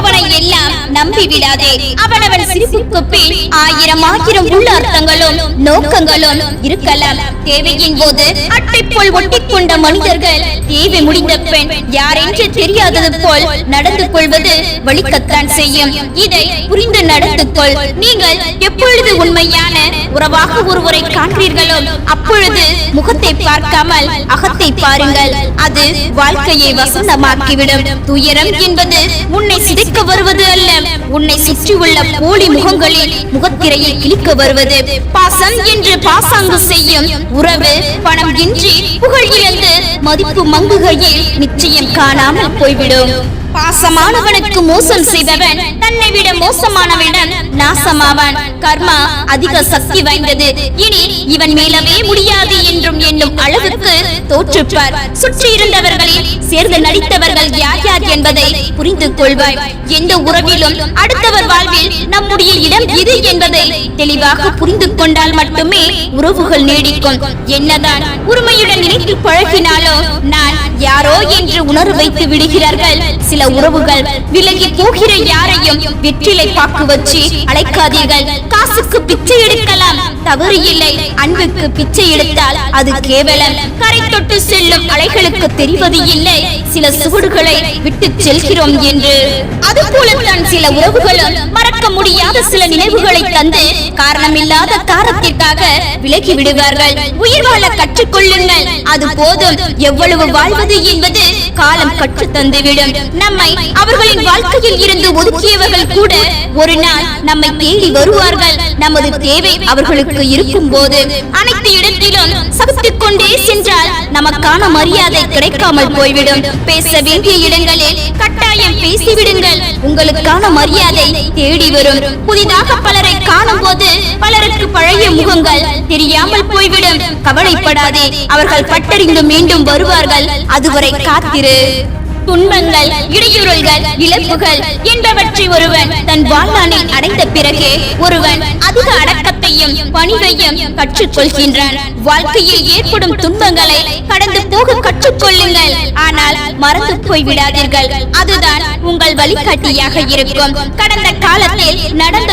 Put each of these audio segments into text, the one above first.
கேட்பவனை எல்லாம் நம்பி விடாதே. அவனவன் சிரிப்புக்கு பின் ஆயிரம் ஆயிரம் உள்ள அர்த்தங்களும் நோக்கங்களும் இருக்கலாம். தேவையின் போது அட்டை போல் ஒட்டிக்கொண்ட மனிதர்கள் தேவை முடிந்த பெண் யார் என்று தெரியாதது போல் நடந்து கொள்வது வலிக்கத்தான் செய்யும். இதை புரிந்து நடந்துக்கொள் நீங்கள் எப்பொழுது உண்மையான உறவாக ஒருவரை காண்கிறீர்களோ அப்பொழுது முகத்தை பார்க்காமல் அகத்தை பாருங்கள். அது வாழ்க்கையை வசந்தமாக்கிவிடும். துயரம் என்பது உன்னை சிதைக்க வருவது அல்ல. உன்னை சுற்றியுள்ள போலி முகங்களில் முகத்திரையை கிழிக்க வருவது. பாசம் என்று பாசாங்கு செய்யும் உறவு பணம் இன்றி புகழ் இழந்து மதிப்பு மங்குகையில் நிச்சயம் காணாமல் போய்விடும். பாசமானவனுக்கு மோசம் செய்தவன் தன்னை விட மோசமானவனிடம் நாசமாவான். கர்மா அதிக சக்தி வாய்ந்தது. இனி இவன் மேலவே முடியாது என்றும் எண்ணும் அளவுக்கு தோற்றுப்பார். சுற்றி இருந்தவர்களில் சேர்ந்து நடித்தவர்கள் யார் யார் என்பதை புரிந்து கொள்வாய். எந்த உறவிலும் அடுத்தவர் வாழ்வில் நம்முடைய இடம் இது என்பதை தெளிவாக புரிந்து கொண்டால் மட்டுமே உறவுகள் நீடிக்கும். என்னதான் உரிமையுடன் நினைத்து பழகினாலோ நான் யாரோ என்று உணர்வு வைத்து விடுகிறார்கள். சில உறவுகள். விலகி போகிற யாரையும் வெற்றிலை பாக்கு வச்சு அழைக்காதீர்கள். காசுக்கு பிச்சை எடுக்கலாம். தவறு இல்லை. அன்புக்கு பிச்சை எடுத்தால் அது கேவலம். கரை தொட்டு செல்லும் அலைகளுக்கு தெரிவது இல்லை. சில சுவடுகளை விட்டு செல்கிறோம் என்று. அது போலத்தான் சில உறவுகளும் மறக்க முடியாத சில நினைவுகளை தந்து காரணமில்லாத காரணத்திற்காக விலகி விடுவார்கள். உயிர் வாழ கற்றுக்கொள்ளுங்கள். அது போதும். எவ்வளவு வாழ்வது என்பது காலம் கற்று தந்துவிடும். நம்மை அவர்களின் வாழ்க்கையில் இருந்து ஒதுக்கியவர்கள் கூட ஒரு நாள் நம்மை தேடி வருவார்கள். நமது தேவை அவர்களுக்கு இருக்கும் போது அனைத்து இடத்திலும் சபித்துக் கொண்டே சென்றால் நமக்கான மரியாதை கிடைக்காமல் போய்விடும். பேச வேண்டிய இடங்களில் கட்டாயம் பேசிவிடுங்கள். உங்களுக்கான மரியாதை தேடி வரும். புதிதாக பலரை காணும் போது பலருக்கு பழைய முகங்கள் தெரியாமல் போய்விடும். கவலைப்படாதே. அவர்கள் பட்டறிந்து மீண்டும் வருவார்கள். அதுவரை காத்திரு. துன்பங்கள் இடையூறுகள் இழப்புகள் என்பவற்றை ஒருவன் தன் வாழ்நாளில் அடைந்த பிறகே ஒருவன் அதிக அடக்கத்தையும் பணிவையும் கற்றுக்கொள்கின்றான். வாழ்க்கையில் ஏற்படும் துன்பங்களை கடந்து போக கற்றுக்கொள்ளுங்கள். ஆனால் மறந்து போய் விடாதீர்கள் அதுதான் உங்கள் வழிகாட்டியாக இருக்கும். கடந்த காலத்தில் நடந்த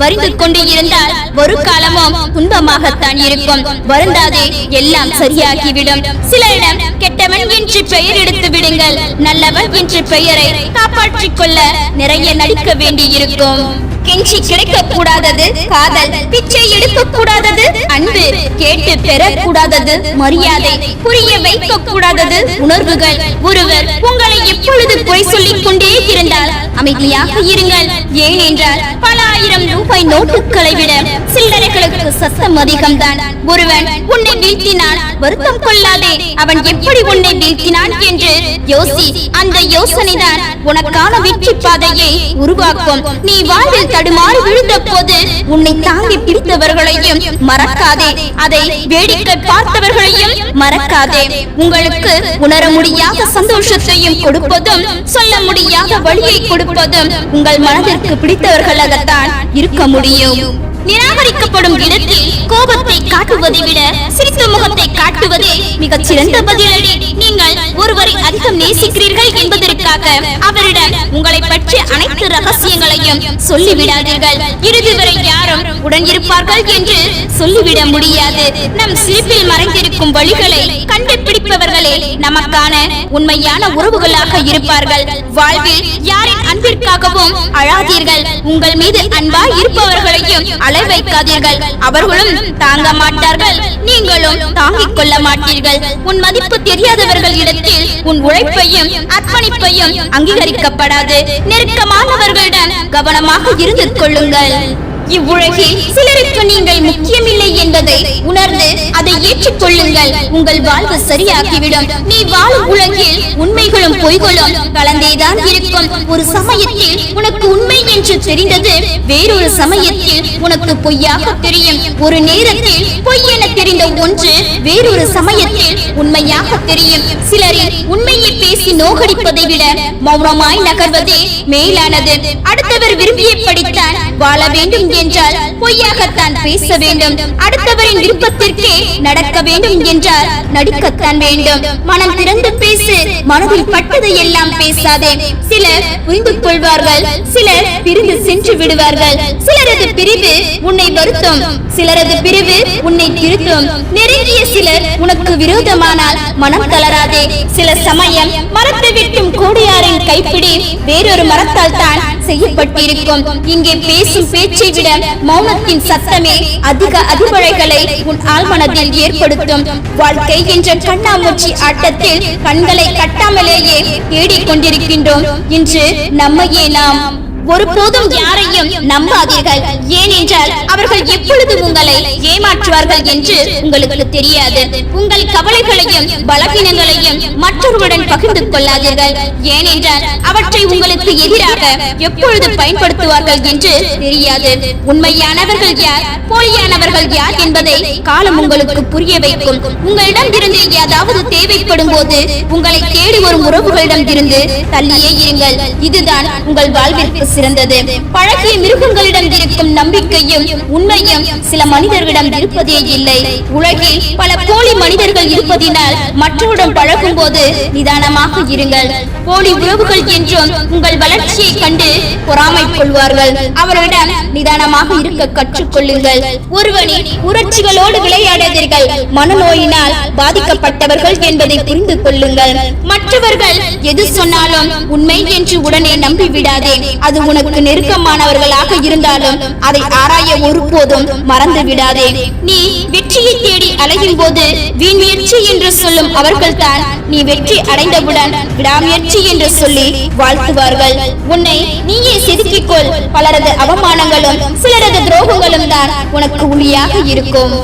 வரிந்து கொண்டு இருந்தால் ஒரு காலமும் துன்பமாகத்தான் இருக்கும். வருந்தாதே எல்லாம் சரியாகிவிடும். சிலரிடம் கெட்டவன் என்று பெயர் எடுத்து விடுங்கள். நல்லவன் என்று பெயரை காப்பாற்றிக் கொள்ள நிறைய நடிக்க வேண்டியிருக்கும். கெஞ்சி கிடைக்க கூடாதது காதல் பிச்சை எடுக்க கூடாதது அன்பு கேட்டு பெற கூடாதது மரியாதை புரிய வைக்க கூடாதது உணர்வுகள். ஒருவர் உங்களை எப்பொழுது குறை சொல்லிக் கொண்டே இருந்தால் அமைதியாக இருங்கள். ஏனென்றால் பல ஆயிரம் ரூபாய் நோட்டுகளை விட சில்லறைகளுக்கு சத்தம் அதிகம்தான். ஒருவன் உன்னை வீழ்த்தினான் வருத்தம் கொள்ளாதே. அவன் எப்படி உன்னை வீழ்த்தினான் என்று யோசி. அந்த யோசனைதான் உனக்கான வெற்றி பாதையை உருவாக்கும். நீ வாழ்வில் தடுமாறி விழுந்த போது உன்னை தாங்கி பிடித்தவர்களையும் மறக்காதே. அதை வேடிக்கை பார்த்தவர்களையும் மறக்காதே. உங்களுக்கு உணர முடியாத சந்தோஷத்தையும் கொடுப்பதும் சொல்ல முடியாத வழியை கொடுப்பதும் உங்கள் மனதிற்கு பிடித்தவர்களாகத்தான் இருக்க முடியும். நிராகரிக்கப்படும் இடத்தில் கோபத்தை காட்டுவதை விட சிரித்த முகத்தை காட்டுவதே மிகச் சிறந்த பதிலடி. நீங்கள் ஒருவரை அதிகம் நேசிக்கிறீர்கள் என்பதற்காக அவரிடம் உங்களை பற்றி அனைத்து ரகசியங்களையும் சொல்லிவிடாதீர்கள். இறுதி வரை யாரும் உடன் இருப்பார்கள் என்று சொல்லிவிட முடியாது. நம் சிரிப்பில் மறைந்திருக்கும் வழிகளை கண்டுபிடிப்பவர்களே நமக்கான உண்மையான உறவுகளாக இருப்பார்கள். வாழ்வில் யாரின் அன்பிற்காகவும் அழாதீர்கள். உங்கள் மீது அன்பா இருப்பவர்களையும் அழ வைக்காதீர்கள். அவர்களும் தாங்க மாட்டார்கள். நீங்களும் தாங்கிக் கொள்ள மாட்டீர்கள். உன் மதிப்பு தெரியாதவர்கள் இடத்தில் உன் உழைப்பையும் அர்ப்பணிப்பையும் அங்கீகரிக்கப்படாது. நெருக்கமானவர்களிடம் கவனமாக இருந்து கொள்ளுங்கள் இவ்வுலகில் சிலருக்கு நீங்கள் முக்கியமில்லை என்பதை உணர்ந்து அதை ஏற்றுக்கொள்ளுங்கள். உங்கள் வாழ்வு சரியாகிவிடும். நீ வாழும் உலகில் உண்மைகளும் பொய்களும் கலந்தேதான் இருக்கும். ஒரு சமயத்தில் உனக்கு உண்மை என்று தெரிந்தது வேறொரு சமயத்தில் உனக்கு பொய்யாக தெரியும். ஒரு நேரத்தில் பொய் என தெரிந்த ஒன்று வேறொரு சமயத்தில் உண்மையாக தெரியும். சிலரின் உண்மையை பேசி நோகடிப்பதை விட மௌனமாய் நகர்வதே மேலானது. அடுத்தவர் விரும்பியபடித்தான் வாழ வேண்டும் என்றால் பொய்யாகத்தான் பேச வேண்டும். அடுத்தவரின் விருப்பத்திற்கே நடக்க வேண்டும் என்றால் நடிக்கத்தான் வேண்டும். மனம் திறந்து பேசு மனதில் பட்டதை எல்லாம் பேசாதே. சிலர் புரிந்து கொள்வார்கள் சிலர் பிரிந்து சென்று விடுவார்கள். சிலரது பிரிவு உன்னை வருத்தும் சிலரது பிரிவு உன்னை திருத்தும். நெருங்கிய சிலர் உனக்கு விரோதமானால் மனம் தளராதே. சில சமயம் மரத்தை விட்டும் கோடியாரின் கைப்பிடி வேறொரு மரத்தால் தான் செய்யப்பட்டிருக்கும். இங்கே பேசும் பேச்சை விட மௌனத்தின் சத்தமே அதிக அதிபழைகளை உன் ஆழ்மனதில் ஏற்படுத்தும். வாழ்க்கை என்ற கண்ணாமூச்சி ஆட்டத்தில் கண்களை கட்டாமலேயே தேடிக்கொண்டிருக்கின்றோம். இன்று நம்மையே நாம் ஒருபோதும் யாரையும் நம்பாதீர்கள். ஏனென்றால் அவர்கள் எப்பொழுது உங்களை ஏமாற்றுவார்கள் என்று உங்களுக்கு தெரியாது. உங்கள் கவலைகளையும் பலவீனங்களையும் மற்றவர்களுடன் பகிர்ந்து கொள்ளாதீர்கள். ஏனென்றால் அவற்றை உங்களுக்கு எதிராக எப்பொழுது பயன்படுத்துவார்கள் என்று தெரியாது. உண்மையானவர்கள் யார் போலியானவர்கள் யார் என்பதை காலம் உங்களுக்கு புரிய வைக்கும். உங்களிடம் இருந்து ஏதாவது தேவைப்படும் போது உங்களை தேடி வரும் உறவுகளிடம் இருந்து தள்ளியே இருங்கள். இதுதான் உங்கள் வாழ்விற்கு சிறந்தது. பழகிய மிருகங்களிடம் இருக்கும் நம்பிக்கையும் உண்மையும் சில மனிதர்களிடம் இருப்பதே இல்லை. உலகில் பல போலி மனிதர்கள் இருப்பதினால் மற்றவருடன் பழகும் போது நிதானமாக இருங்கள். போலி உறவுகள் என்றும் உங்கள் வளர்ச்சியை கண்டு பொறாமை கொள்வார்கள். அவர்களிடம் நிதானமாக இருக்க கற்றுக்கொள்ளுங்கள். ஒருவனின் உணர்ச்சிகளோடு விளையாடாதீர்கள். மனநோயினால் பாதிக்கப்பட்டவர்கள் என்பதை புரிந்து கொள்ளுங்கள். மற்றவர்கள் எது சொன்னாலும் உண்மை என்று உடனே நம்பிவிடாதே. அது உனக்கு நெருக்கமானவர்களாக இருந்தாலும் அதை ஆராய ஒருபோதும் மறந்து விடாதே. நீ வெற்றியை தேடி அலையும் போது வீண் முயற்சி என்று சொல்லும் அவர்கள் தான் நீ வெற்றி அடைந்தவுடன் விடாமுயற்சி என்று சொல்லி வாழ்த்துவார்கள். உன்னை நீயே செதுக்கிக்கொள். பலரது அவமானங்களும் சிலரது துரோகங்களும் தான் உனக்கு உளியாக இருக்கும்.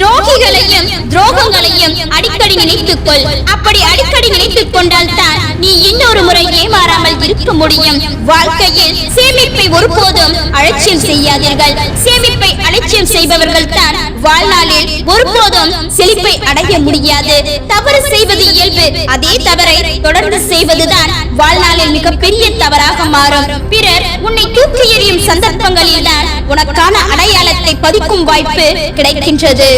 துரோகிகளையும் துரோகங்களையும் அடிக்கடி நினைத்துக் கொள் அப்படி அடிக்கடி நினைத்துக் கொண்டால் தான் நீ இன்னொரு முறை ஏமாறாமல் இருக்க முடியும். வாழ்க்கையில் சேமிப்பை ஒருபோதும் அலட்சியம் செய்யாதீர்கள். சேமிப்பை அலட்சியம் செய்பவர்கள் தான் வாழ்நாளில் ஒருபோதும் செழிப்பை அடைய முடியாது. தவறு செய்வது இயல்பு. அதே தவறை தொடர்ந்து செய்வதுதான் வாழ்நாளில் மிகப்பெரிய தவறாக மாறும். பிறர் உன்னை தூக்கி எறியும் சந்தர்ப்பங்களில் தான் உனக்கான அடையாளத்தை பதிக்கும் வாய்ப்பு கிடைக்கின்றது.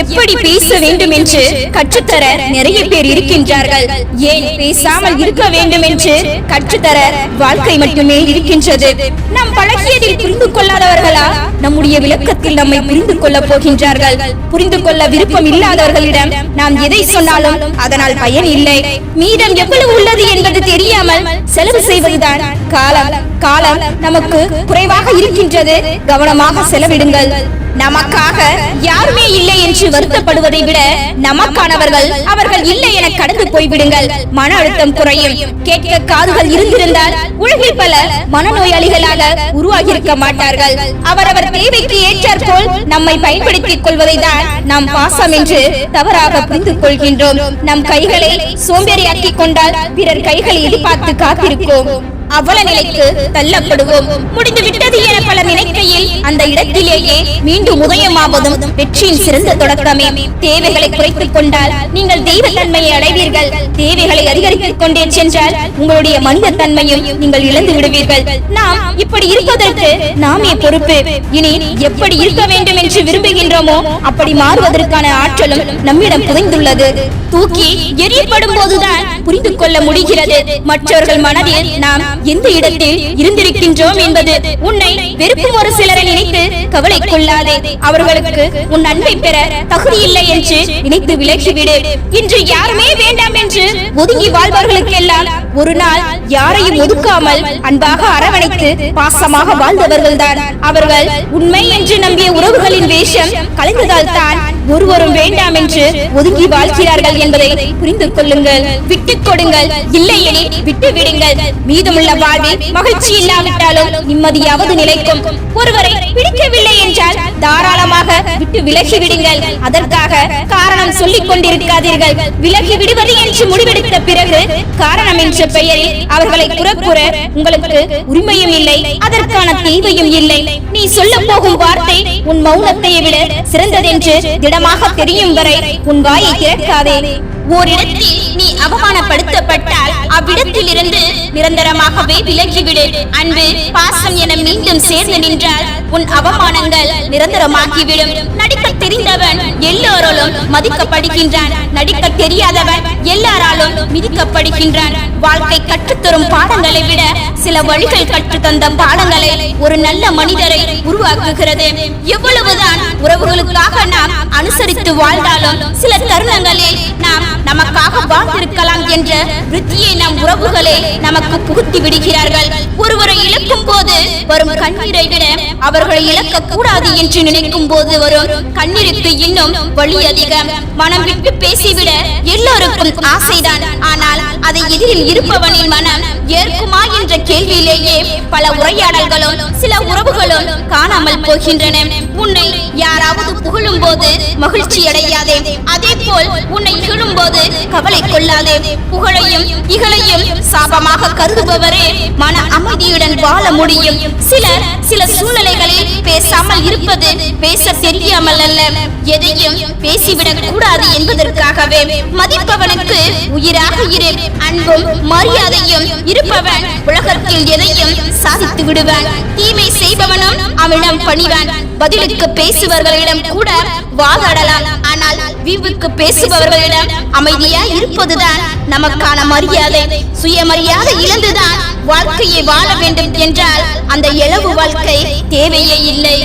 எப்படி பேச வேண்டும் என்று கற்றுத்தர நிறைய பேர் இருக்கின்றார்கள். ஏன் பேசாமல் இருக்க வேண்டும் என்று கற்றுத்தர வாழ்க்கை மட்டுமே இருக்கின்றது. நாம் பழகியதில் புரிந்து கொள்ளாதவர்களா? நம்முடைய விளக்கத்தில் நம்மை புரிந்து கொள்ள போகின்றார்கள். புரிந்து கொள்ள விருப்பம் இல்லாதவர்களிடம் நாம் எதை சொன்னாலும் அதனால் பயன் இல்லை. மீதம் எவ்வளவு உள்ளது என்பது தெரியாமல் செலவு செய்வதுதான் காலம். காலம் நமக்கு குறைவாக இருக்கின்றது. கவனமாக செலவிடுங்கள். நமக்காக யாருமே இல்லை என்று வருத்தப்படுவதை விட நமக்கானவர்கள் அவர்கள் இல்லை என கடந்து போய்விடுங்கள். மன அழுத்தம் குறையும். கேட்க காதுகள் இருந்திருந்தால் உலகில் பல மனநோயாளிகளாக உருவாகியிருக்க மாட்டார்கள். அவரவர் தேவைக்கு ஏற்றாற்போல் நம்மை பயன்படுத்திக் கொள்வதை தான் நாம் பாசம் என்று தவறாக புரிந்து கொள்கின்றோம். நம் கைகளை சோம்பேறியாக்கிக் கொண்டால் பிறர் கைகளை எதிர்பார்த்து காத்திருக்கோம் அவல நிலைக்கு தள்ளப்படுவோம். முடிந்து விட்டது என பல நினைக்கையில் அந்த இடத்திலேயே மீண்டும் உதயமாவதும் வெற்றியின் சிறந்த தொடக்கமே. தேவைகளை குறைத்துக் கொண்டால் நீங்கள் தெய்வ தன்மையை அடைவீர்கள். தேவைகளை அதிகரித்துக் கொண்டே சென்றால் உங்களுடைய மனித தன்மையும் நீங்கள் இழந்து விடுவீர்கள். நாம் இப்படி இருப்பதற்கு நாமே பொறுப்பு. இனி எப்படி இருக்க வேண்டும் என்று விரும்புகின்றோமோ அப்படி மாறுவதற்கான ஆற்றலும் நம்மிடம் புதைந்துள்ளது. தூக்கி எரியப்படும் போதுதான் புரிந்து கொள்ள முடிகிறது. மற்றவர்கள் மனதில் நாம் எந்த இடத்தில் இருந்திருக்கின்றோம் என்பது உன்னை வெறுக்கும் ஒரு சிலரை நினைத்து கவலை கொள்ளாதே. அவர்களுக்கு உன் அன்பை பெற தகுதி இல்லை என்று நினைத்து விலகிவிடு. இன்று யாருமே வேண்டாம் என்று ஒதுங்கி வாழ்பவர்களுக்கெல்லாம் ஒரு நாள் யாரையும் ஒதுக்காமல் அன்பாக அரவணைத்து பாசமாக வாழ்ந்தவர்கள் தான். அவர்கள் உண்மை என்று நம்பிய உறவுகளின் வேஷம் கலைந்ததால் தான் ஒருவரும் வேண்டாம் என்று ஒதுங்கி வாழ்கிறார்கள் என்பதை புரிந்து கொள்ளுங்கள். விட்டுக் கொடுங்கள். இல்லையெனில் விட்டு விடுங்கள் மீதமுள்ள உள்ள வாழ்வில் மகிழ்ச்சி இல்லாவிட்டாலும் நிம்மதியாவது நிலைக்கும். ஒருவரை பிடிக்கவில்லை என்றால் தாராளமாக விட்டு விலகி விடுங்கள். அதற்காக காரணம் சொல்லிக் கொண்டிருக்காதீர்கள். விலகி விடுவது என்று முடிவெடுத்த பிறகு காரணம் என்ற பெயரில் அவர்களை குறப்புற உங்களுக்கு உரிமையும் இல்லை அதற்கான தீவையும் இல்லை. நீ சொல்ல போகும் வார்த்தை உன் மௌனத்தை விட சிறந்ததென்று திடமாக தெரியும் வரை உன் வாயை திறக்காதே. ஓரிடத்தில் நீ அவமானப்படுத்தப்பட்டால் அவ்விடத்தில் இருந்து நிரந்தரமாகவே விலகிவிடு. அன்பு பாசம் என மீண்டும் சேர்ந்து நின்றால் உன் அவமானங்கள் நிரந்தரமாகிவிடும். நடிக்க தெரிந்தவன் எல்லோராலும் மதிக்கப்படுகின்றான். நடிக்க தெரியாதவன் எல்லாராலும் மிதிக்கப்படுகின்றான். வாழ்க்கை கற்றுத்தரும் பாடங்களை விட சில வழிகள் கற்றுத்தந்த பாடங்களை ஒரு நல்ல மனிதரை உருவாக்குகிறது. எவ்வளவுதான் உறவுகளுக்காக நாம் அனுசரித்து வாழ்ந்தாலும் சில தருணங்களில் நாம் நமக்காக வாழ்ந்திருக்கலாம் என்ற விருத்தியை நம் உறவுகளே நமக்கு புகுத்தி விடுகிறார்கள். ஒருவரை இழக்கும் போது வரும் கண்ணீரை விட அவர்களை இழக்க கூடாது என்று நினைக்கும் போது வரும் கண்ணீருக்கு இன்னும் வழி அதிகம். மனம் விட்டு பேசிவிட எல்லோருக்கும் ஆசைதான். ஆனால் அதை எதிரில் இருப்பவனின் மனம் ஏற்குமா என்ற கேள்வியிலேயே பல உரையாடல்களும் சில உறவுகளும் காணாமல் போகின்றன. உன்னை யாராவது புகழும் போது மகிழ்ச்சி அடையாதே அதே போல் உன்னை இகழும் போது கவலை கொள்ளாதே. புகழையும் இகழையும் சாபமாக கருதுபவரே மன அமைதியுடன் வாழ முடியும். சிலர் சில சூழ்நிலைகளில் பேசாமல் இருப்பது பேச தெரியாமல் அல்ல. எதையும் பேசிவிடக் கூடாது என்பதற்காகவே மதிப்பவனுக்கு உயிராக இரு. அன்பும் மரியாதையும் இருப்பவன் உலகத்தில் எதையும் சாதித்து விடுவான். தீமை செய்பவனும் அவனிடம் பணிவான். பதிலுக்கு பேசுபவர்களிடம் கூட வாதாடலாம். ஆனால் வீவுக்கு பேசுபவர்களிடம் அமைதியா இருப்பதுதான் நமக்கான மரியாதை. சுயமரியாதை இழந்துதான் வாழ்க்கையை வாழ வேண்டும் என்றால் அந்த இளவு வாழ்க்கை தேவையே இல்லை.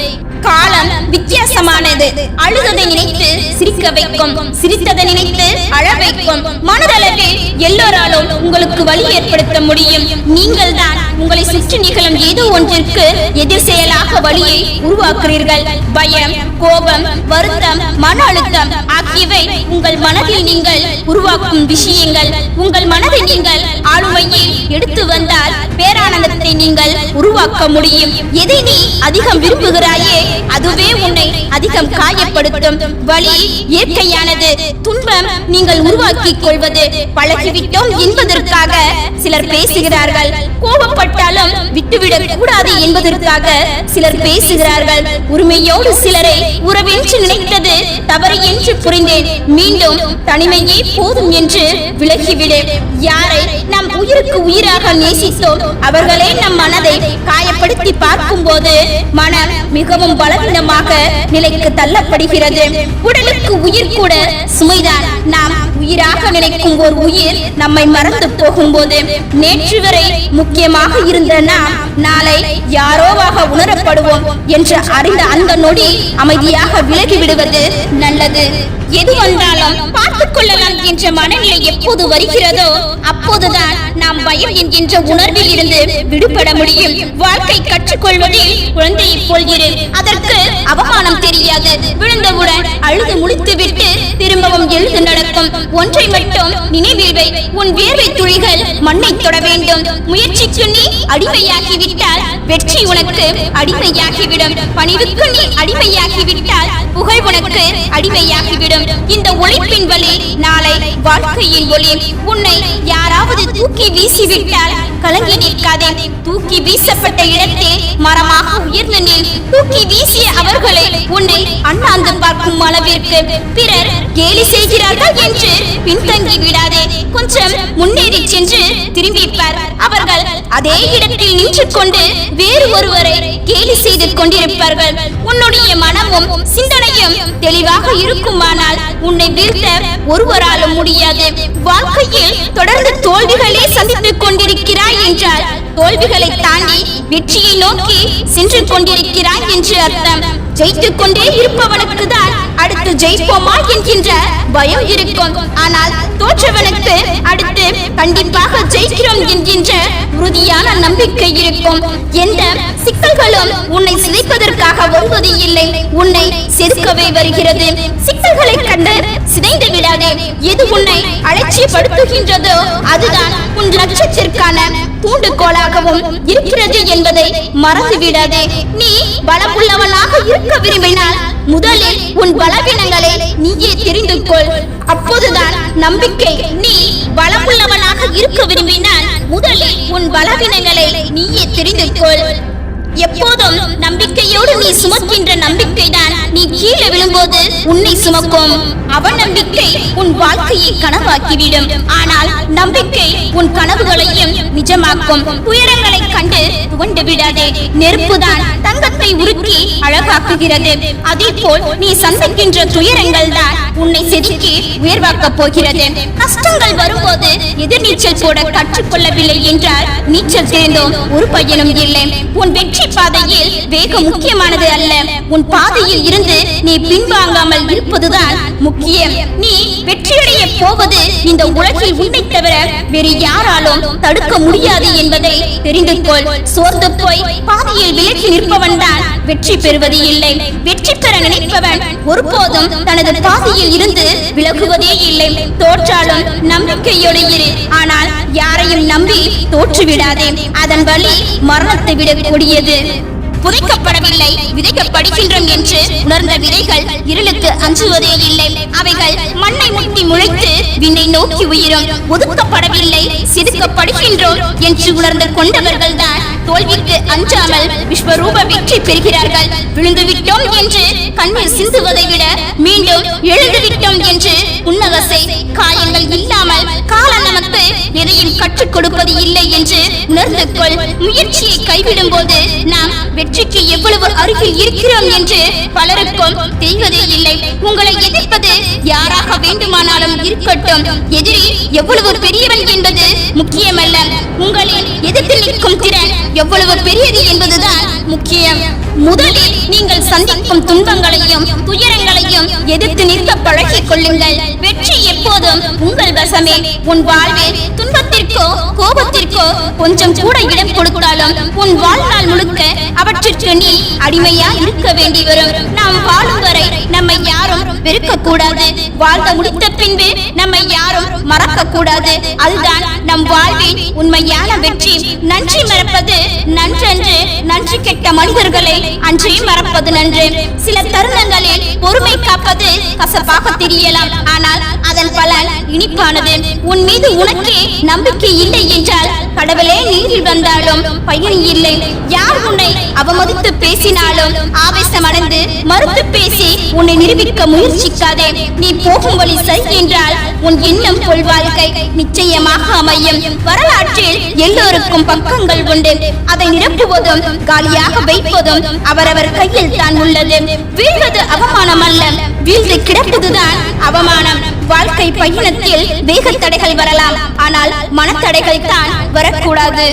காலம் வித்தியாசமானது. அழுததை நினைத்து சிரிக்க வைக்கும் சிரித்ததை நினைத்து அழ வைக்கும் மனதளவில் எல்லோராலும் உங்களுக்கு வழி ஏற்படுத்த முடியும். நீங்கள் தான் உங்களை சுற்றி நிகழும் ஏதோ ஒன்றிற்கு எதிர் செயலாக வழியை உருவாக்குறீர்கள். பயம் கோபம் வருத்தம் மன அழுத்தம் ஆகியவை உங்கள் மனதில் நீங்கள் உருவாக்கும் விஷயங்கள். உங்கள் மனதை நீங்கள் ஆளுமையில் எடுத்து வந்தால் பேரானந்தத்தை நீங்கள் உருவாக்க முடியும். எதை நீ அதிகம் விரும்புகிறாயே அதுவே உன்னை அதிகம் காயப்படுத்தும். வலி இயற்கையானது. துன்பம் நீங்கள் உருவாக்கிக் கொள்வது. பழகிவிட்டோம் என்பதற்காக சிலர் பேசுகிறார்கள். கோபப்பட்டாலும் விட்டுவிடக் கூடாது என்பதற்காக சிலர் பேசுகிறார்கள். உரிமையோடு சிலரை உறவென்று நினைத்தது தவறு என்று புரிந்தேன். மீண்டும் தனிமையே போதும் என்று விலகிவிடு யாரை நம் உயிருக்கு உயிராக நேசித்தோம் அவர்களே நம் மனதை காயப்படுத்தி பார்க்கும் போது மனம் மிகவும் பலவீனமாக நிலைக்கு தள்ளப்படுகிறது. உடலுக்கு உயிர் கூட சுமைதான். நாம் உயிராக நினைக்கும் ஒரு உயிர் நம்மை மறந்து போகும்போது நேற்று வரை முக்கியமாக இருந்த நாம் நாளை யாரோவாக உணரப்படுவோம் என்று அறிந்த அந்த நொடி அமைதியாக விலகி விடுவது நல்லது. எது வந்தாலும் பார்த்துக் கொள்ளலாம் என்ற மனநிலை எப்போது வருகிறதோ அப்போதுதான் நாம் பயம் என்கின்ற உணர்வில் இருந்து விடுபட முடியும். வாழ்க்கை கற்றுக்கொள்வதில் குழந்தையை போல்கிறேன் அதற்கு அவமானம் தெரியாது. விழுந்தவுடன் அழுது முடித்துவிட்டு திரும்பவும் எழுந்து நடக்கும் ஒன்றை மட்டும் நினைவில் வை உன் வேர்வை துளிகள் மண்ணை தொட வேண்டும். முயற்சிக்கு நீ அடிமையாகிவிட்டால் வெற்றி உனக்கு அடிமையாகிவிடும். பணிவுக்கு நீ அடிமையாகிவிட்டால் புகழ் உனக்கு அடிமையாகிவிடும். இந்த உழைப்பின் வழி நாளை வாழ்க்கையின் ஒளி. உன்னை யாராவது தூக்கி வீசிவிட்டால் கலங்கி நிற்காதே. தூக்கி வீசப்பட்ட இடத்தில் மரமாக உயர்ந்து நீ தூக்கி வீசிய அவர்களை உன்னை அண்ணாந்து பார்க்கும் அளவிற்கு. பிறர் கேலி செய்கிறார்கள் என்று பின்தங்கி விடாதே. கொஞ்சம் முன்னேறி சென்று திரும்பிப்பார். அவர்கள் அதே இடத்தில் நின்று கொண்டு வேறு ஒருவரை கேலி செய்து கொண்டிருப்பார்கள். உன்னுடைய மனமும் சிந்தனையும் தெளிவாக இருக்குமானால் உன்னை வீழ்த்த ஒருவராலும் முடியாது. வாழ்க்கையில் தொடர்ந்து தோல்விகளே சந்தித்துக் கொண்டிருக்கிறாய் என்றால் தோல்விகளை தாண்டி வெற்றியை நோக்கி சென்று கொண்டிருக்கிறாய் என்று அர்த்தம். ஜெயித்துக் கொண்டே இருப்பவனுக்கு தான் அடுத்து ஜெயிப்போமா என்கின்ற பயம் இருக்கும். ஆனால் தோற்றவனுக்கு அடுத்து கண்டிப்பாக ஜெயிக்கிறோம் என்கின்ற உறுதியான நம்பிக்கை இருக்கும். எந்த சிக்கல்களும் உன்னை சிதைப்பதற்காக வருவது இல்லை. உன்னை செதுக்கவே வருகிறது. சிக்கல்களை கண்டு சிதைந்து விடாதே. எது உன்னை அலட்சியப்படுத்துகின்றதோ அதுதான் உன் லட்சத்திற்கான தூண்டுகோலாகவும் இருக்கிறது என்பதை மறந்து விடாதே நீ பலமுள்ளவனாக இருக்க விரும்பினால் முதலில் உன் பலவீனங்களை நீயே தெரிந்து கொள் அப்போதுதான் நம்பிக்கை நீ பலமுள்ளவனாக இருக்க விரும்பினால் முதலில் உன் பலவீனங்களை நீயே தெரிந்து கொள் எப்போதும் நம்பிக்கையோடு நீ சுமக்கின்ற நம்பிக்கைதான் நீ கீழே விழும்போது உன்னை சுமக்கும். அவநம்பிக்கை உன் வாழ்க்கையை கனவாக்கிவிடும். ஆனால் நம்பிக்கை உன் கனவுகளையும் நிஜமாக்கும். துயரங்களை கண்டு துவண்டு விடாதே. நெருப்புதான் தங்கத்தை உருக்கி அழகாக்குகிறது. அதே போல் நீ சந்திக்கின்ற துயரங்கள் தான் உன்னை செதுக்கி உயர்வாக்க போகிறது. கஷ்டங்கள் வரும்போது எதிர்நீச்சல் போட கற்றுக்கொள்ளவில்லை என்றால் நீச்சல் தெரிந்தோம் ஒரு பயனும் இல்லை. உன் வெற்றி பாதையில் வேகம் முக்கியமானது அல்ல. உன் பாதையில் இருந்து நீ பின்வாங்காமல் இருப்பதுதான் முக்கியம். நீ வெற்றியடைய போவது இந்த உலகில் உன்னை தவிர வேறு யாராலும் தடுக்க முடியாது என்பதை தெரிந்து கொள். சோர்ந்து போய் பாதையில் விலகி நிற்பவன் தான் வெற்றி பெறுவது இல்லை. வெற்றி பெற நினைப்பவன் ஒருபோதும் தனது பாதையில் இருந்து விலகுவதே இல்லை. தோற்றாலும் நம்பிக்கையோடு இரு. ஆனால் யாரையும் நம்பி தோற்றுவிடாதே. அதன் வழி மரணத்தை விட கூடியது புதைக்கப்படவில்லை. விதைக்கப்படுகின்றோம் என்று உணர்ந்த விதைகள் இருளுக்கு அஞ்சுவதே இல்லை. அவைகள் மண்ணை முட்டி முளைத்து விண்ணை நோக்கி உயிரும். ஒதுக்கப்படவில்லை. செதுக்கப்படுகின்றோம் என்று உணர்ந்து கொண்டவர்கள் தான் தோல்விக்கு அஞ்சாமல் விஸ்வரூப வெற்றி பெறுகிறார்கள். விழுந்து விட்டோம் என்று கண்ணீர் சிந்துவதை விட மீண்டும் எழுந்து விட்டோம் என்று புன்னகசை காயங்கள் இல்லாமல் காலம் நமக்கு எதையும் கற்றுக் கொடுப்பது இல்லை என்று உணர்ந்து கொள். முயற்சியை கைவிடும் போது நாம் வெற்றிக்கு எவ்வளவு அருகில் இருக்கிறோம் என்று பலருக்கும் தெய்வதே இல்லை. உங்களை எதிர்ப்பது யாராக வேண்டுமானாலும் இருக்கட்டும். எதிரி எவ்வளவு பெரியவன் என்பது முக்கியமல்ல. உங்களின் எதிர்த்து நிற்கும் திறன் எவ்வளவு பெரியது என்பதுதான் முக்கியம். முதலில் நீங்கள் சந்திக்கும் துன்பங்களையும் துயரங்களையும் எதிர்த்து நிற்க பழகிக் கொள்ளுங்கள். வெற்றி எப்போதும் உங்கள் வசமே. உன் வாழ்வில் துன்பத்திற்கோ கோபத்திற்கோ கொஞ்சம் கூட இடம் கொடுத்தாலும் உன் வாழ்நாள் முழுக்க அவற்றிற்கு நீ அடிமையா இருக்க வேண்டி வரும். நாம் வாழும் வரை நம்மை யாரும் வெறுக்க கூடாது வாழ்ந்த முடித்த பின்பு நம்மை யாரும் மறக்க கூடாது அதுதான் நம் வாழ்வின் உண்மையான வெற்றி. நன்றி மறப்பது நன்றன்று நன்றி கெட்ட மனிதர்களை அன்றே மறப்பது நன்று. சில தருணங்களில் பொறுமை காப்பது கசப்பாக தெரியலாம். ஆனால் அதன் பலன் இனிப்பானது. உன் மீது உனக்கே நம்பிக்கை இல்லை என்றால் கடவுளே நீரில் வந்தாலும் பயன் இல்லை. யார் உன்னை அவமதித்து பேசினாலும் ஆவேசம் அடைந்து மறுத்து பேசி உன்னை நிரூபிக்க முயற்சிக்காதே. நீ போகும் வழி சரி என்றால் உன் எண்ணம் பொல் வாழ்க்கை நிச்சயமாக அமையும். வரலாற்றில் எல்லோருக்கும் பக்கங்கள் உண்டு. அதை நிரப்புவதும் காலியாக வைப்பதும் அவரவர் கையில் தான் உள்ளது. வீழ்வது அவமானம் அல்ல வீழ்ந்து கிடப்பதுதான் அவமானம். வாழ்க்கை பயணத்தில் வேகத்தடைகள் வரலாம். ஆனால் மனத்தடைகள் தான் வரக்கூடாது.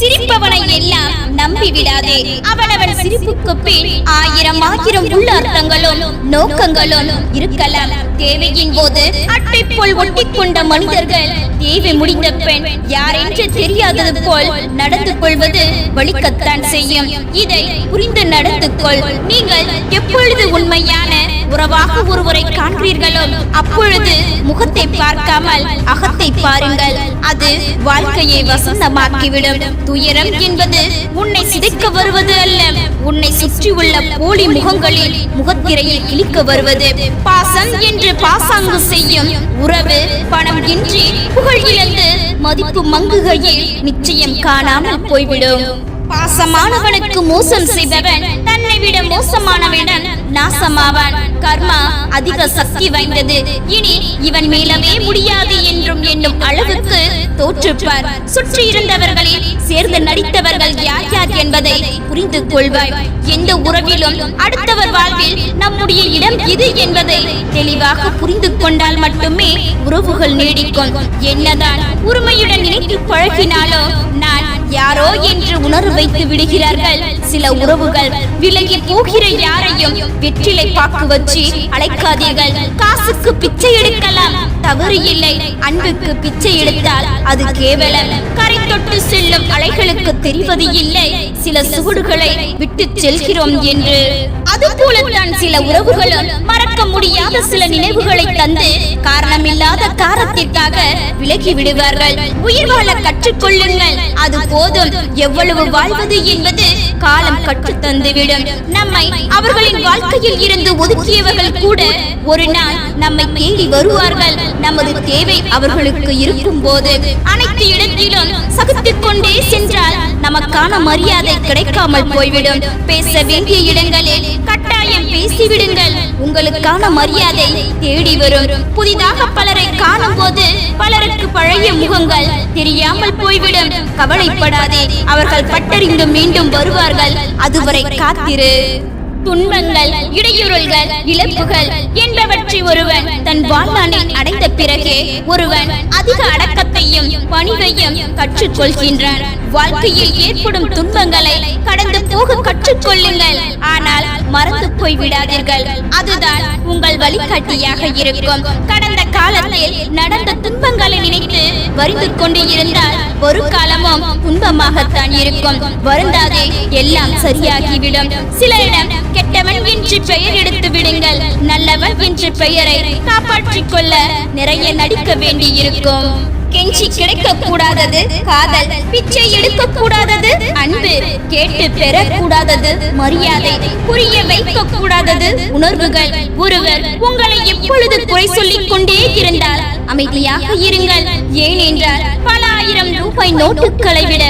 சிரிப்பவனை எல்லாம் நம்பி விடாதே அவனவன் சிரிப்புக்கு பின் ஆயிரம் ஆயிரம் உள்ளார்த்தங்களும் நோக்கங்களும் இருக்கலாம். தேவையின் போது அட்டை போல் ஒட்டிக்கொண்ட மனிதர்கள் தேவை முடிந்த பெண் யாரென்று தெரியாதது போல் நடந்து கொள்வது வலிக்கத்தான் செய்யும். இதை புரிந்து நடந்து கொள். நீங்கள் எப்பொழுது உண்மையான உறவாக ஒருவரை காண்கிறீர்களோ அப்பொழுது முகத்தை பார்க்காமல் அகத்தை பாருங்கள். அது வாழ்க்கையை வசந்தமாக்கிவிடும். துயரம் என்பது உன்னை சிதைக்க வருவது அல்ல. உன்னை சுற்றியுள்ள போலி முகங்களில் முகத்திரையில் கிழிக்க வருவது. பாசம் என்று பாசாங்கு செய்யும் உறவு பணம் இன்றி புகழ் இழந்து மதிப்பு மங்குகையில் நிச்சயம் காணாமல் போய்விடும். பாசமானவனுக்கு மோசம் செய்பவன் தன்னை விட மோசமானவனிடம் நாசமாவான். கர்மா அதிக சக்தி வாய்ந்தது. இனி இவன் மேலவே முடியாது என்றும் எண்ணும் அளவுக்கு தோற்றுப்பார். சுற்றி இருந்தவர்களில் சேர்ந்து நடித்தவர்கள் யார் யார் என்பதை புரிந்து கொள்வாய். எந்த உறவிலும் அடுத்தவர் வாழ்வில் நம்முடைய இடம் இது என்பதை தெளிவாக புரிந்து கொண்டால் மட்டுமே உறவுகள் நீடிக்கும். என்னதான் உரிமையுடன் நினைத்து பழகினாலோ நான் யாரோ என்று உணர்வு வைத்து விடுகிறார்கள். சில உறவுகள் விலகி போகிற யாரையும் வெற்றிலை பாக்கு வச்சு அழைக்காதீர்கள். காசுக்கு பிச்சை எடுக்கலாம். தவறு இல்லை அன்புக்கு பிச்சை எடுத்தால் அது கேவலம். கரை தொட்டு செல்லும் அலைகளுக்கு தெரிவது இல்லை. சில சுவடுகளை விட்டு செல்கிறோம் என்று. அதுபோலத்தான் சில உறவுகளும் மறக்க முடியாத சில நினைவுகளை தந்து காரணமில்லாத காரணத்திற்காக விலகி விடுவார்கள். உயிர் வாழ கற்றுக்கொள்ளுங்கள். அது போதும். எவ்வளவு வாழ்வது என்பது காலம் கற்று தந்துவிடும். நம்மை அவர்களின் வாழ்க்கையில் இருந்து ஒதுக்கியவர்கள் கூட ஒரு நாள் நம்மை தேடி வருவார்கள். நமது தேவை அவர்களுக்கு இருக்கும் போது அனைத்து இடத்திலும் சகித்துக் கொண்டே சென்றால் நமக்கான மரியாதை கிடைக்காமல் போய்விடும். பேச வேண்டிய இடங்களில் கட்டாயம் பேசிவிடுங்கள். உங்களுக்கான மரியாதை தேடி வரும். புதிதாக பலரை காணும் போது பலருக்கு பழைய முகங்கள் தெரியாமல் போய்விடும். கவலைப்படாதே அவர்கள் பட்டறிந்து மீண்டும் வருவார்கள். அதுவரை காத்திரு. துன்பங்கள் இடையூறுகள் இழப்புகள் என்பவற்றை ஒருவன் தன் வாழ்நாளில் அடைந்த பிறகே ஒருவன் அதிக அடக்கத்தையும் பணிவையும் கற்றுக்கொள்கின்றான். வாழ்க்கையில் ஏற்படும் துன்பங்களை கடந்து போக கற்றுக்கொள்ளுங்கள். ஆனால் மறந்து போய் விடாதீர்கள் அதுதான் உங்கள் வழிகாட்டியாக இருக்கும். கடந்த காலத்தில் நடந்த துன்பங்களை நினைத்து வரிந்து கொண்டு இருந்தால் ஒரு காலமும் துன்பமாகத்தான் இருக்கும். வருந்தாதே எல்லாம் சரியாகிவிடும். சிலரிடம் கெட்டவன் என்று பெயர் எடுத்து விடுங்கள். நல்லவன் என்ற பெயரை காப்பாற்றிக் கொள்ள நிறைய நடிக்க வேண்டியிருக்கும். கெஞ்சி கிடைக்க கூடாதது காதல் பிச்சை எடுக்க கூடாதது அன்பு கேட்டு பெற கூடாதது மரியாதை புரிய வைக்க கூடாதது உணர்வுகள் ஒருவர் உங்களை எப்பொழுது குறை சொல்லிக் கொண்டே இருந்தால் அமைதியாக இருங்கள். ஏனென்றால் பல ஆயிரம் ரூபாய் நோட்டுகளை விட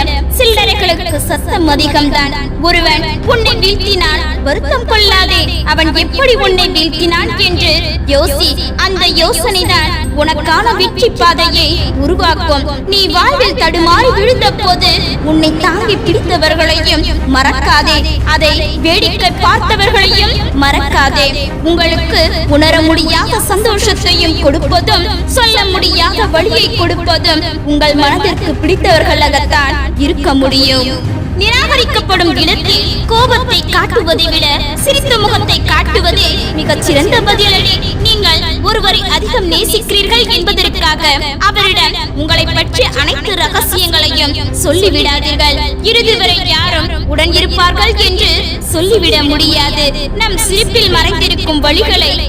சில்லறைகளுக்கு சத்தம் அதிகம்தான். ஒருவன் உன்னை வீழ்த்தினான் வருத்தம் கொள்ளாதே. அவன் எப்படி உன்னை வீழ்த்தினான் என்று யோசி. அந்த யோசனைதான் உனக்கான வெற்றி பாதையை உருவாக்கும். நீ வாழ்வில் தடுமாறி விழுந்த போது உன்னை தாங்கி பிடித்தவர்களையும் மறக்காதே. அதை வேடிக்கை பார்த்தவர்களையும் மறக்காதே. உங்களுக்கு உணர முடியாத சந்தோஷத்தையும் கொடுப்பதும் சொல்ல முடியாத வழியை கொடுப்பதும் உங்கள் மனதிற்கு பிடித்தவர்களாகத்தான் இருக்க முடியும் நிராகரிக்கப்படும் இடத்தில் கோபத்தை காட்டுவதை விட சிரித்த முகத்தை காட்டுவதே மிகச் சிறந்த பதிலடி நீங்கள் ஒருவரை அதிகம் நேசிக்கிறீர்கள் என்பதற்காக அவரிடம் உங்களை பற்றி அனைத்து ரகசியங்களையும் சொல்லிவிடாதீர்கள். இறுதி வரை யாரும் உடன் இருப்பார்கள் என்று சொல்லிவிட முடியாது. நம் சிரிப்பில் மறைந்திருக்கும் வழிகளை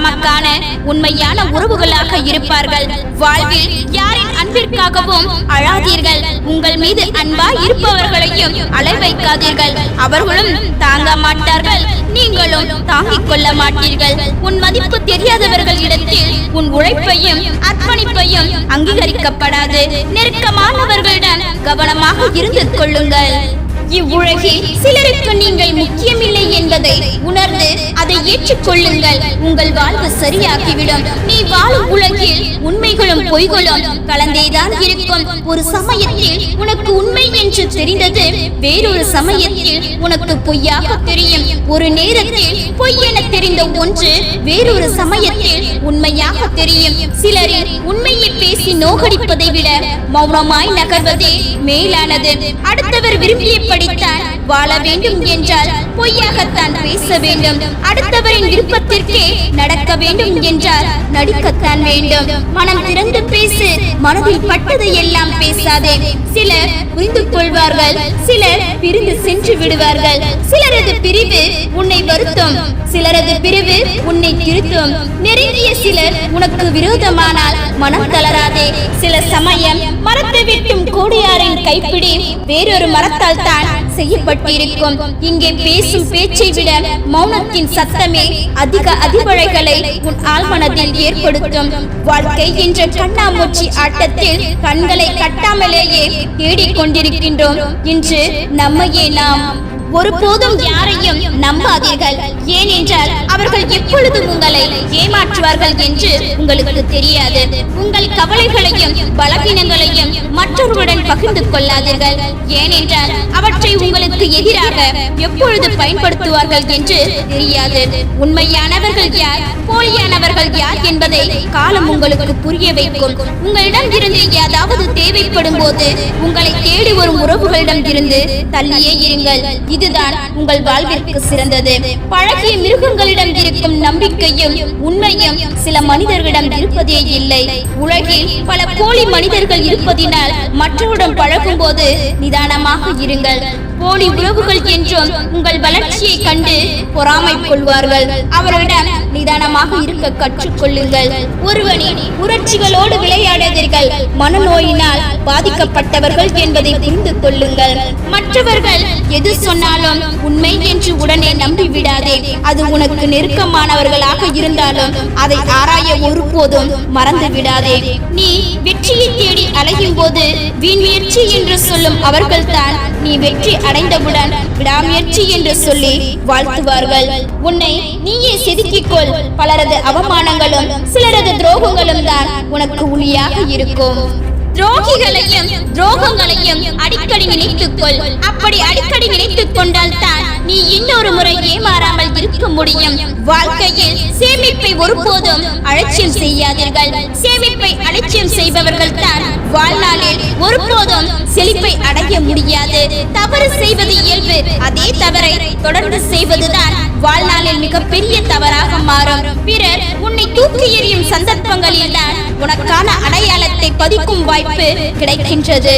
நமக்கான உண்மையான உறவுகளாக இருப்பார்கள். வாழ்வில் யாரின் அன்பிற்காகவும் அழாதீர்கள். உங்கள் மீது அன்பா இருப்பவர்களையும் அலை வைக்காதீர்கள். அவர்களும் தாங்க மாட்டார்கள். நீங்களும் தாங்கிக் கொள்ள மாட்டீர்கள். உன் மதிப்பு தெரியாதவர்கள் இடத்தில் உன் உழைப்பையும் அர்ப்பணிப்பையும் அங்கீகரிக்கப்படாது. நெருக்கமானவர்களிடம் கவனமாக இருந்து கொள்ளுங்கள். இவ்வுலகில் சிலருக்கு நீங்கள் முக்கியமில்லை என்பதை உணர்ந்து அதை ஏற்றுக்கொள்ளுங்கள். உங்கள் வாழ்வு சரியாகிவிடும். நீ வாழும் உலகில் உண்மைகளும் பொய்களும் கலந்தேதான் இருக்கும். ஒரு சமயத்தில் உனக்கு உண்மை என்று தெரிந்தது வேறொரு சமயத்தில் உனக்கு பொய்யாக தெரியும். ஒரு நேரத்தில் பொய் என தெரிந்த ஒன்று வேறொரு சமயத்தில் உண்மையாக தெரியும். சிலரில் உண்மையை பேசி நோகடிப்பதை விட மௌனமாய் நகர்வதே மேலானது. அடுத்தவர் விரும்பியபடித்தான் வாழ வேண்டும் என்றால் பொய்யாகத்தான் பேச வேண்டும். அடுத்தவரின் விருப்பத்திற்கே நடக்க வேண்டும் என்றால் நடிக்கத்தான் வேண்டும். மனம் திறந்து பேசு. மனதில் பட்டதை எல்லாம் பேசாதே. சிலர் புரிந்து கொள்வார்கள். சிலர் பிரிந்து சென்று விடுவார்கள். சிலரது பிரிவு உன்னை வருத்தும். சிலரது பிரிவு உன்னை திருத்தும். நெருங்கிய சிலர் உனக்கு விரோதமானால் மனம் தளராதே. சில சமயம் மரத்தை விட்டும் கோடியாரின் கைப்பிடி வேறொரு மரத்தால் தான் செய்யப்பட்டிருக்கும். இங்கே பேசும் பேச்சை விட மௌனத்தின் சத்தமே அதிக அதிர்வலைகளை உன் ஆழ்மனதில் ஏற்படுத்தும். வாழ்க்கை என்ற கண்ணாமூச்சி ஆட்டத்தில் கண்களை கட்டாமலேயே தேடிக்கொண்டிருக்கின்றோம். இன்று நம்மையே நாம் ஒருபோதும் யாரையும் நம்பாதீர்கள். ஏனென்றால் அவர்கள் எப்பொழுதும் உங்களை ஏமாற்றுவார்கள் என்று உங்களுக்கு தெரியாது. உங்கள் கவலைகளையும் பலவீனங்களையும் மற்றவர்களுடன் பகிர்ந்து கொள்ளாதீர்கள். ஏனென்றால் அவற்றை உங்களுக்கு எதிராக எப்பொழுது பயன்படுத்துவார்கள் என்று தெரியாது. உண்மையானவர்கள் யார் போலியானவர்கள் யார் என்பதை காலம் உங்களுக்கு புரிய வைக்கும். உங்களிடம் இருந்து ஏதாவது தேவைப்படும் போது உங்களை தேடி வரும் உறவுகளிடம் இருந்து தள்ளியே இருங்கள். இதுதான் உங்கள் வாழ்விற்கு சிறந்தது. பழகிய மிருகங்களிடம் இருக்கும் நம்பிக்கையும் உண்மையும் சில மனிதர்களிடம் இருப்பதே இல்லை. உலகில் பல போலி மனிதர்கள் இருப்பதினால் மற்றவருடன் பழகும் போது நிதானமாக இருங்கள். போலி உறவுகள் என்றும் உங்கள் வளர்ச்சியை கண்டு பொறாமை கொள்வார்கள். அவர்களிடம் நிதானமாக இருக்க கற்றுக்கொள்ளுங்கள். ஒருவனின் உணர்ச்சிகளோடு விளையாடாதீர்கள். மனநோயினால் பாதிக்கப்பட்டவர்கள் என்பதை புரிந்து கொள்ளுங்கள். மற்றவர்கள் எது சொன்னாலும் உண்மை என்று உடனே நம்பி விடாதே அது உனக்கு நெருக்கமானவர்களாக இருந்தாலும் அதை ஆராய ஒருபோதும் மறந்து விடாதே நீ வெற்றியை தேடி அலையும் போது வீண் முயற்சி என்று சொல்லும் அவர்கள்தான் நீ வெற்றி அடைந்தவுடன் விடாமுயற்சி என்று சொல்லி வாழ்த்துவார்கள். உன்னை நீயே செதுக்கிக் கொள் பலரது அவமானங்களும் சிலரது துரோகங்களும் தான் உனக்கு உளியாக இருக்கும். துரோகிகளையும் துரோகங்களையும் அடிக்கடி நினைத்துக் கொள் அப்படி அடிக்கடி நினைத்துக் கொண்டால் தான் நீ இன்னொரு முறை ஏமாறாமல் இருக்க முடியும். வாழ்க்கையில் சேமிப்பை ஒருபோதும் அலட்சியம் செய்யாதீர்கள். சேமிப்பை அலட்சியம் செய்பவர்கள் தான் வாழ்நாளில் ஒருபோதும் செழிப்பை அடைய முடியாது. தவறு செய்வது இயல்பு அதே தவறை தொடர்ந்து செய்வதுதான் வாழ்நாளில் மிகப்பெரிய தவறாக மாறும். பிறர் உன்னை தூக்கி எறியும் சந்தர்ப்பங்களில் தான் உனக்கான அடையாளத்தை பதிக்கும் வாய்ப்பு கிடைக்கின்றது.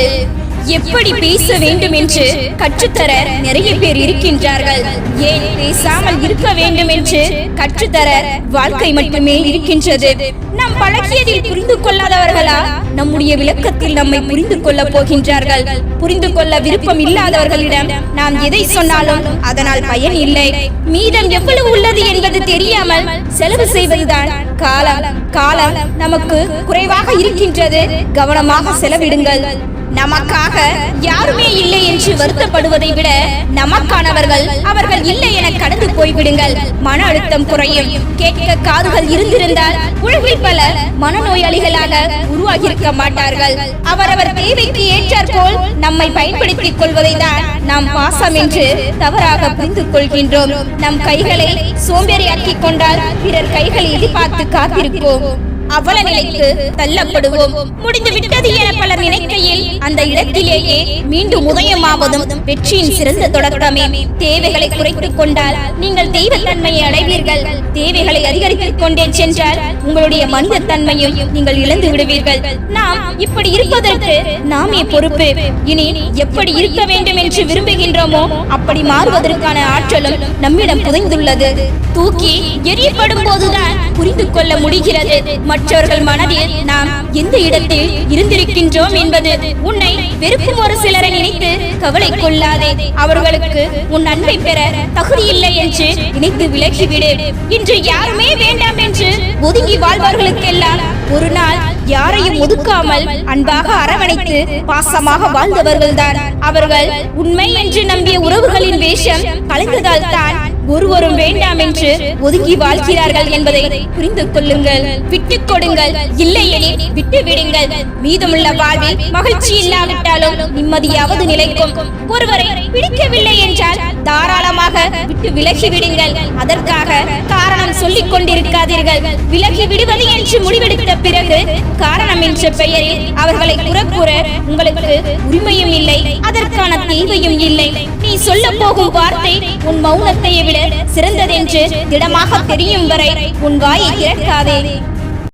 எப்படி பேச வேண்டும் என்று கற்றுத்தர நிறைய பேர் இருக்கின்றார்கள். ஏன் பேசாமல் இருக்க வேண்டும் என்று கற்றுத்தர வாழ்க்கை மட்டுமே இருக்கின்றது. நாம் பழகியதில் புரிந்து கொள்ளாதவர்களா? நம்முடைய விளக்கத்தில் நம்மை புரிந்து கொள்ள போகின்றார்கள். புரிந்து கொள்ள விருப்பம் இல்லாதவர்களிடம் நாம் எதை சொன்னாலும் அதனால் பயன் இல்லை. மீதம் எவ்வளவு உள்ளது என்பது தெரியாமல் செலவு செய்வதுதான் காலம். காலம் நமக்கு குறைவாக இருக்கின்றது. கவனமாக செலவிடுங்கள். நமக்காக யாருமே இல்லை என்று வருத்தப்படுவதை விட நமக்கானவர்கள் அவர்கள் இல்லை என கடந்து போய்விடுங்கள். மன அழுத்தம் குறையும். கேட்க காதுகள் இருந்திருந்தால் உலகில் பல மனநோயாளிகளாக உருவாகியிருக்க மாட்டார்கள். அவரவர் தேவைக்கு ஏற்றாற்போல் நம்மை பயன்படுத்திக் கொள்வதை தான் நாம் பாசம் என்று தவறாக புரிந்து கொள்கின்றோம். நம் கைகளை சோம்பேறியாக்கிக் கொண்டால் பிறர் கைகளை எதிர்பார்த்து காத்திருப்போம். அவல நிலைக்கு தள்ளப்படுவோம். முடிந்துவிட்டது என பலர் நினைக்கையில் அந்த இடத்திலேயே மீண்டும் உதயமாவதும் வெற்றியின் சிறந்த தொடக்கமே. தேவைகளை குறைத்துக் கொண்டால் நீங்கள் தெய்வத்தன்மையை அடைவீர்கள். தேவைகளை அதிகரித்துக் கொண்டே சென்றால் உங்களுடைய மனித தன்மையும் நீங்கள் இழந்து விடுவீர்கள். நாம் இப்படி இருப்பதற்கு நாமே பொறுப்பு. இனி எப்படி இருக்க வேண்டும் என்று விரும்புகின்றோமோ அப்படி மாறுவதற்கான ஆற்றலும் நம்மிடம் புதைந்துள்ளது. தூக்கி எரியப்படும் போதுதான் புரிந்து கொள்ள முடிகிறது. மற்றவர்கள் மனதில் நாம் எந்த இடத்தில் இருந்திருக்கின்றோம் என்பது உன்னை வெறுக்கும் ஒரு சிலரை நினைத்து கவலை கொள்ளாதே. அவர்களுக்கு உன் அன்பை பெற தகுதி இல்லை என்று நினைத்து விலகிவிடு. இன்று யாருமே வேண்டாம் என்று ஒதுங்கி வாழ்வார்களுக்கெல்லாம் ஒரு நாள் யாரையும் ஒதுக்காமல் அன்பாக அரவணைத்து பாசமாக வாழ்ந்தவர்கள்தான். அவர்கள் உண்மை என்று நம்பிய உறவுகளின் வேஷம் கலைந்ததால் தான் ஒருவரும் வேண்டாம் என்று ஒதுங்கி வாழ்கிறார்கள் என்பதை புரிந்து கொள்ளுங்கள். விட்டுக் கொடுங்கள். இல்லையெனில் விட்டு விடுங்கள் மீதமுள்ள வாழ்வில் மகிழ்ச்சி இல்லாவிட்டாலும் நிம்மதியாவது நிலைக்கும். ஒருவரை பிடிக்கவில்லை என்றால் தாராளமாக விட்டு விலகி விடுங்கள் அதற்காக காரணம் சொல்லிக் கொண்டிருக்காதீர்கள். விலகி விடுவது என்று முடிவெடுத்த பிறகு காரணம் என்ற பெயரில் அவர்களை குறக்கூற உங்களுக்கு உரிமையும் இல்லை. அதற்கான தேவையும் இல்லை. நீ சொல்ல போகும் வார்த்தை உன் மௌனத்தை விட சிறந்ததென்று திடமாக தெரியும் வரை உன் வாயை திறக்காதே.